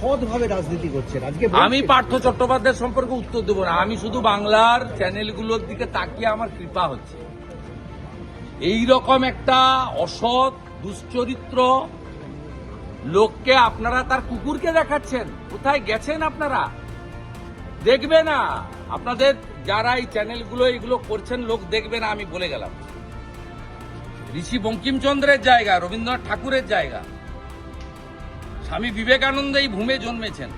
সৎভাবে রাজনীতি করছেন। আজকে আমি পার্থ চট্টোপাধ্যায় সম্পর্কে উত্তর দেবো না। আমি শুধু বাংলার চ্যানেলগুলোর দিকে তাকিয়ে আমার কৃপা হচ্ছে। এই রকম একটা অসৎ, দুশ্চরিত্র লোককে আপনারা তার কুকুরকে দেখাচ্ছেন। কোথায় গেছেন আপনারা? দেখবে না। আপনাদের যারা এই চ্যানেলগুলো, এগুলো করছেন লোক দেখবে না, আমি বলে গেলাম। ঋষি বঙ্কিমচন্দ্রের জায়গা, রবীন্দ্রনাথ ঠাকুরের জায়গা। স্বামী বিবেকানন্দ এই ভূমে জন্মেছেন।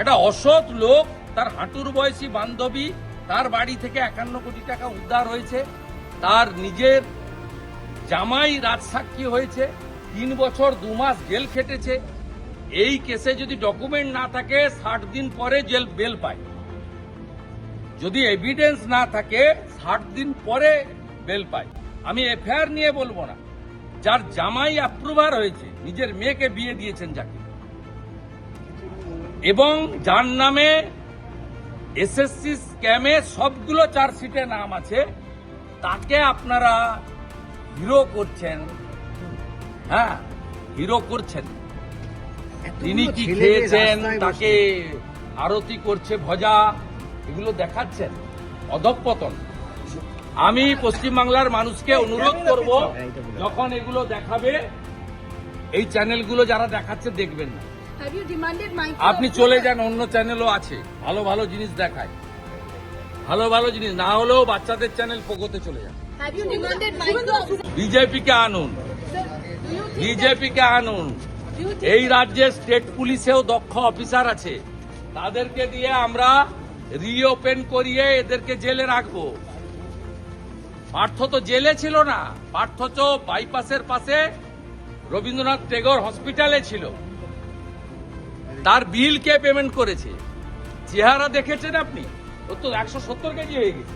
একটা অসৎ লোক, তার হাঁটুর বয়সী বান্ধবী, তার বাড়ি থেকে একান্ন কোটি টাকা উদ্ধার হয়েছে, তার নিজের জামাই রাজসাক্ষী হয়েছে, তিন বছর দু মাস জেল খেটেছে। এই কেসে যদি ডকুমেন্ট না থাকে, ষাট দিন পরে জেল, বেল পায়। যদি এভিডেন্স না থাকে, ষাট দিন পরে বেল পায়। আমি এফআইআর নিয়ে বলব না। যার জামাই অ্যাপ্রুভার হয়েছে নিজের মেয়েকে বিয়ে দিয়েছেন যাকে এবং যার নামে এসএসসি স্ক্যামে সবগুলো চার্জশিটে নাম আছে তাকে আপনারা হিরো করছেন। হ্যাঁ হিরো করছেন। তিনি কি খেয়েছেন তাকে আরতি করছে ভজা এগুলো দেখাচ্ছেন। অধঃপতন। আমি পশ্চিমবাংলার মানুষকে অনুরোধ করব যখন এগুলো দেখাবে এই চ্যানেলগুলো যারা দেখাচ্ছে দেখবেন না। আপনি চলে যান অন্য চ্যানেলও আছে। ভালো ভালো জিনিস দেখায়। ভালো ভালো জিনিস না হলেও বাচ্চাদের চ্যানেল পোগোতে চলে যান। বিজেপিকে আনুন। বিজেপিকে আনুন। এই রাজ্যে স্টেট পুলিশেও দক্ষ অফিসার আছে। তাদেরকে দিয়ে আমরা রিওপেন করিয়ে এদেরকে জেলে রাখব। পার্থ তো জেলে ছিল না, পার্থ তো বাইপাসের পাশে রবীন্দ্রনাথ টেগর হসপিটালে ছিল। তার বিল কে পেমেন্ট করেছে? চেহারা দেখেছেন আপনি? ও তো একশো সত্তর কেজি হয়ে গেছে।